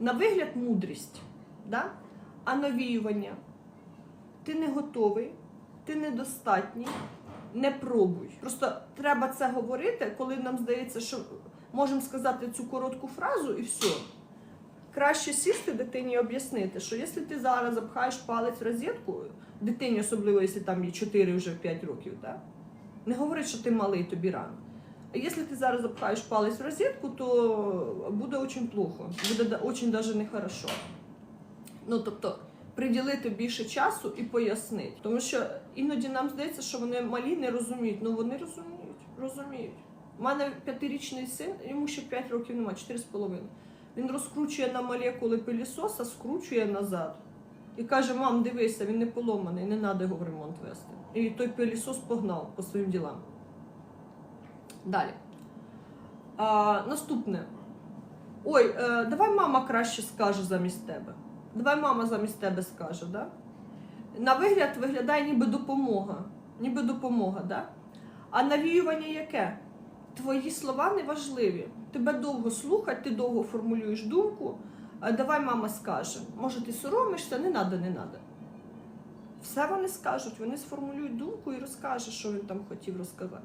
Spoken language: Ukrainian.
На вигляд мудрість, да? а навіювання. Ти не готовий, ти недостатній, не пробуй. Просто треба це говорити, коли нам здається, що можемо сказати цю коротку фразу і все. Краще сісти дитині і об'яснити, що якщо ти зараз запхаєш палець в розетку, дитині, особливо, якщо там є 4 вже 5 років, да? не говори, що ти малий, тобі рано. Якщо ти зараз запхаєш палець в розетку, то буде дуже плохо, буде да- дуже навіть нехорошо. Ну, тобто, приділити більше часу і пояснити. Тому що іноді нам здається, що вони малі не розуміють. Ну вони розуміють, розуміють. У мене п'ятирічний син, йому ще 5 років немає, 4,5. Він розкручує на молекули пилісоса, скручує назад. І каже: мам, дивися, він не поломаний, не треба його в ремонт вести. І той пилісос погнав по своїм ділам. Далі. А, наступне. Ой, е, давай мама краще скаже замість тебе. Давай мама замість тебе скаже, да? На вигляд виглядає ніби допомога. Ніби допомога, да? А навіювання яке? Твої слова не важливі. Тебе довго слухать, ти довго формулюєш думку. А давай мама скаже. Може, ти соромишся, не надо, не надо. Все вони скажуть, вони сформулюють думку і розкажуть, що він там хотів розказати.